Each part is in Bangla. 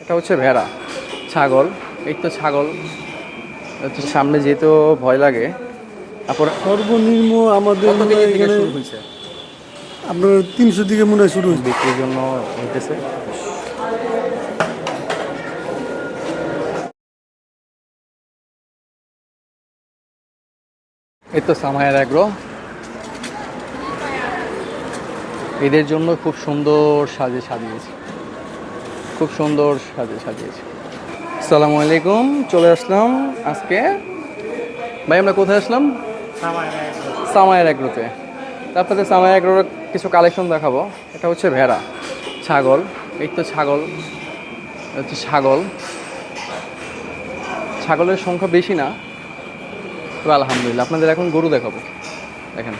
এটা হচ্ছে ভেড়া ছাগল এই তো ছাগল। হচ্ছে সামনে যেতেও ভয় লাগে। তারপর সর্বনিম্ন আমাদের শুরু হয়েছে? আপনার তিনশো দিকে মনে হয় শুরু হয়েছে। বিক্রির জন্য হইতেছে। এই তো সামায়ের অ্যাগ্রো এদের জন্য খুব সুন্দর সাজে সাজিয়েছে। খুব সুন্দর সাজে সাজিয়েছে। আসসালামু আলাইকুম, চলে আসলাম আজকে। ভাই, আমরা কোথায় আসলাম? সামায়ের অ্যাগ্রোতে তারপরে সামায়ের অ্যাগ্রোর কিছু কালেকশন দেখাবো। এটা হচ্ছে ভেড়া, ছাগল। এই তো ছাগল। হচ্ছে ছাগল। ছাগলের সংখ্যা বেশি না তো আলহামদুলিল্লাহ, আপনাদের এখন গরু দেখাবো। দেখেন।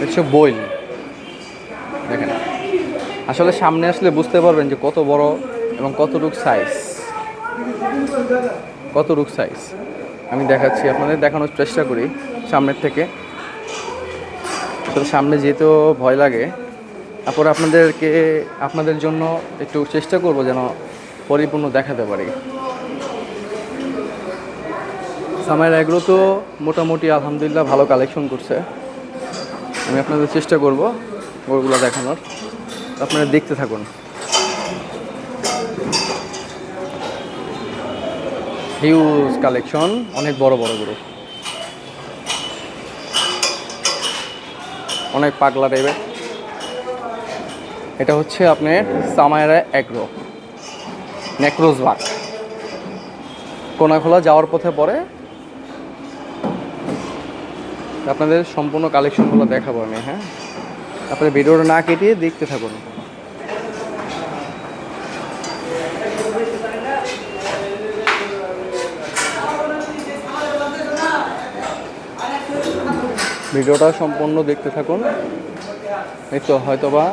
হচ্ছে বইল। আসলে সামনে আসলে বুঝতে পারবেন যে কত বড় এবং কতটুক সাইজ কতটুক সাইজ আমি দেখাচ্ছি, আপনাদের দেখানোর চেষ্টা করি সামনের থেকে। আসলে সামনে যেতেও ভয় লাগে। তারপর আপনাদেরকে, আপনাদের জন্য একটু চেষ্টা করব যেন পরিপূর্ণ দেখাতে পারি। সামার এগুলো তো মোটামুটি আলহামদুলিল্লাহ ভালো কালেকশন করছে। আমি আপনাদের চেষ্টা করব ওগুলো দেখানোর। আপনারা দেখতে থাকুন। হিউজ কালেকশন অনেক বড় বড় গরু অনেক পাগলা টাইপের এটা হচ্ছে আপনার সামায়রা অ্যাগ্রো নেক্রোজ বাগ কোনাখোলা যাওয়ার পথে পরে আপনাদের সম্পূর্ণ কালেকশনগুলো দেখাবো আমি হ্যাঁ? আপনার ভিডিওটা না কেটে দেখতে থাকুন। ভিডিওটা সম্পূর্ণ দেখতে থাকুন। এই তো হয়তোবা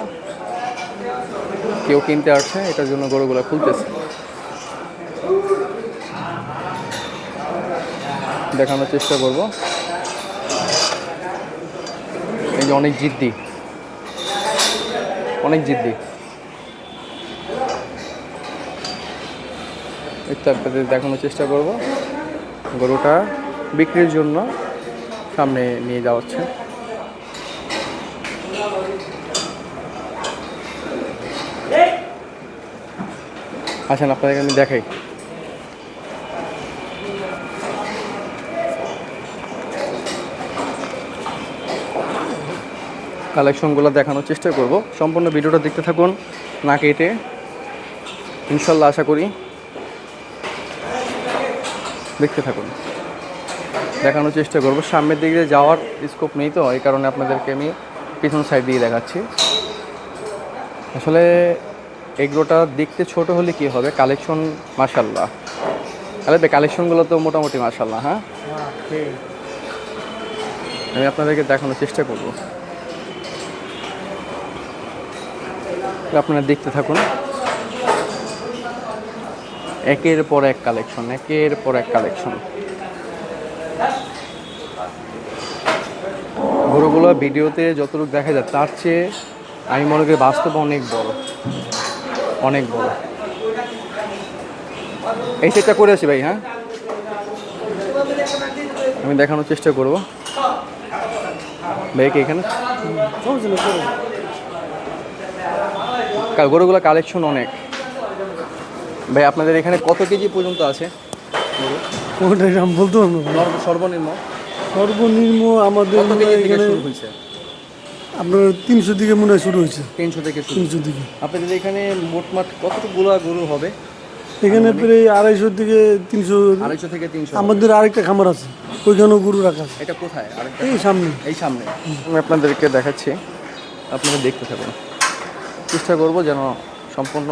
কেউ কিনতে আসছে, এটার জন্য গরুগুলো খুলতেছে। দেখানোর চেষ্টা করব। এই যে অনেক জিদ্দি। অনেক একটু আপনাদের দেখানোর চেষ্টা করব। গরুটা বিক্রির জন্য সামনে নিয়ে যাওয়া হচ্ছে আসেন, আপনাদেরকে আমি দেখাই। কালেকশনগুলো দেখানোর চেষ্টা করব। সম্পূর্ণ ভিডিওটা দেখতে থাকুন না কেটে। ইনশাল্লাহ আশা করি দেখতে থাকুন। দেখানোর চেষ্টা করব। সামনের দিকে যাওয়ার স্কোপ নেই তো এই কারণে আপনাদেরকে আমি পিছন সাইড দিয়ে দেখাচ্ছি। আসলে এগুলোটা দেখতে ছোট হলে কি হবে? কালেকশন মাশাল্লাহ। তাহলে কালেকশনগুলো তো মোটামুটি মাশাল্লাহ হ্যাঁ? আমি আপনাদেরকে দেখানোর চেষ্টা করব। আপনারা দেখতে থাকুন। একের পর এক কালেকশন একের পর এক কালেকশন গরুগুলো ভিডিওতে যতটুকু দেখা যায়, তার চেয়ে আমি মনে করি বাস্তব অনেক বড়। অনেক বড়। এই সেটটা করে আসি ভাই হ্যাঁ? আমি দেখানোর চেষ্টা করব। ভাইকে এখানে সমস্যা নেই, করুন। কা- গরুগুলো কালেকশন অনেক। ভাই আপনাদের এখানে কত কেজি পর্যন্ত আছে? বলতে সর্বনিম্ন? সর্বনিম্ন আমাদের এখানে আপনার তিনশো মনে হয় শুরু হয়েছে। তিনশো থেকে তিনশো আপনাদের এখানে মোটমাট গরু হবে? এখানে প্রায় আড়াইশো থেকে তিনশো আড়াইশো থেকে তিনশো আমাদের আরেকটা খামার আছে। ওইখানেও গরু রাখা আছে। এটা কোথায়? এই সামনে। এই সামনে। আমি আপনাদেরকে দেখাচ্ছি। আপনারা দেখতে থাকুন। চেষ্টা করব যেন সম্পূর্ণ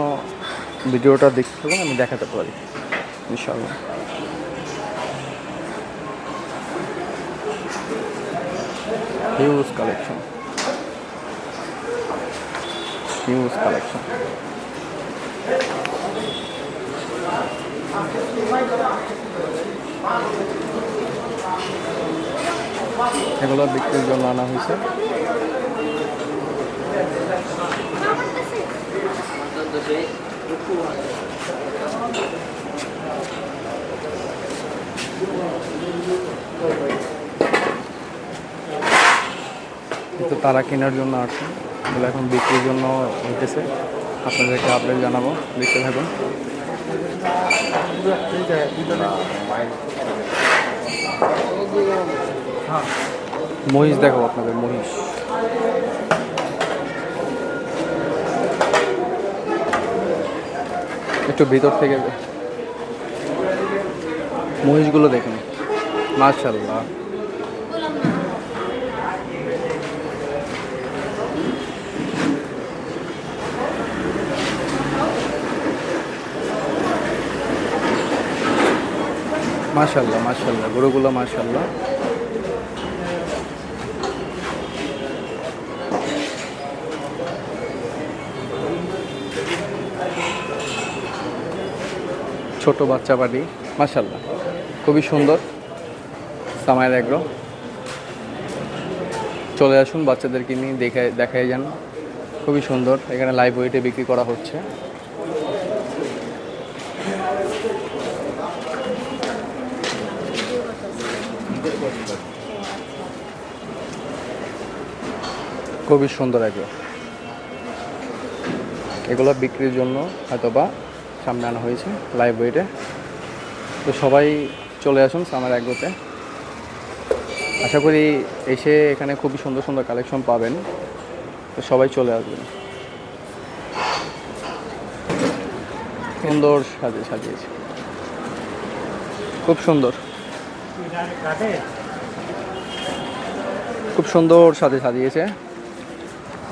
ভিডিওটা দেখতে থাকুন, আমি দেখাতে পারি ইনশাল্লাহ হিউজ কালেকশন হিউজ কালেকশন এগুলো বিক্রির জন্য আনা হয়েছে। তো তারা কেনার জন্য আসছে। এগুলো এখন বিক্রির জন্য হইতেছে। আপনাদেরকে আপডেট জানাব। দেখতে থাকুন। মহিষ দেখো আপনাদের, মহিষ। একটু ভিতর থেকে মহিষগুলো দেখুন। মার্শাল্লাহ মাশাল্লাহ মাশাল্লাহ গরুগুলো মাশাল্লাহ ছোট বাচ্চা বাড়ি মাশাল্লাহ খুবই সুন্দর সামায়ের এগ্রো। চলে আসুন বাচ্চাদেরকে নিয়ে, দেখে, দেখাই যান। খুবই সুন্দর, এখানে লাইভ ওয়েটে বিক্রি করা হচ্ছে। খুবই সুন্দর এগুলো এগুলো বিক্রির জন্য হয়তোবা সামনে আনা হয়েছে লাইভ ওয়েটে তো সবাই চলে আসুন সামার অ্যাগ্রোতে আশা করি এসে এখানে খুবই সুন্দর সুন্দর কালেকশন পাবেন। তো সবাই চলে আসবেন। সুন্দর সাজে সাজিয়েছে। খুব সুন্দর। খুব সুন্দর সাজে সাজিয়েছে।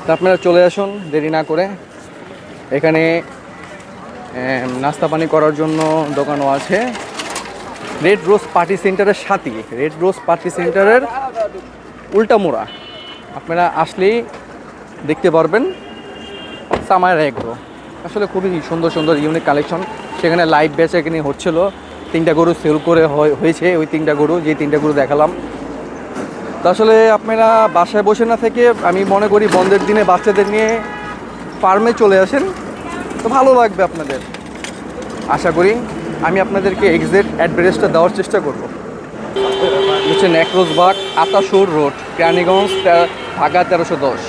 তা আপনারা চলে আসুন, দেরি না করে। এখানে নাস্তা পানি করার জন্য দোকানও আছে। রেড রোজ পার্টি সেন্টারের সাথে। রেড রোজ পার্টি সেন্টারের উল্টা মোড়া। আপনারা আসলেই দেখতে পারবেন সামার এগ্রো আসলে খুবই সুন্দর সুন্দর ইউনিক কালেকশন সেখানে লাইভ বেচা কিনে হচ্ছিল। তিনটা গরু সেল করে হয়- হয়েছে। ওই তিনটা গরু যে তিনটা গরু দেখালাম। তো আসলে আপনারা বাসায় বসে না থেকে আমি মনে করি বন্ধের দিনে বাচ্চাদের নিয়ে ফার্মে চলে আসেন। তো ভালো লাগবে আপনাদের। আশা করি আমি আপনাদেরকে এক্সাক্ট অ্যাড্রেসটা দেওয়ার চেষ্টা করব। হচ্ছে নেকরোজবাগ আতাসুর রোড কেরানীগঞ্জ তে- ঢাকা তেরোশো দশ।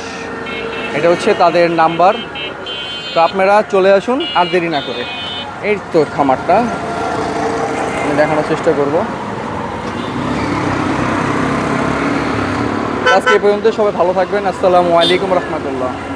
এটা হচ্ছে তাদের নাম্বার। তো আপনারা চলে আসুন আর দেরি না করে। এই তো খামারটা। আমি দেখানোর চেষ্টা করব। আজকে এই পর্যন্ত সবাই ভালো থাকবেন। আসসালামু আলাইকুম রহমতুল্লাহ।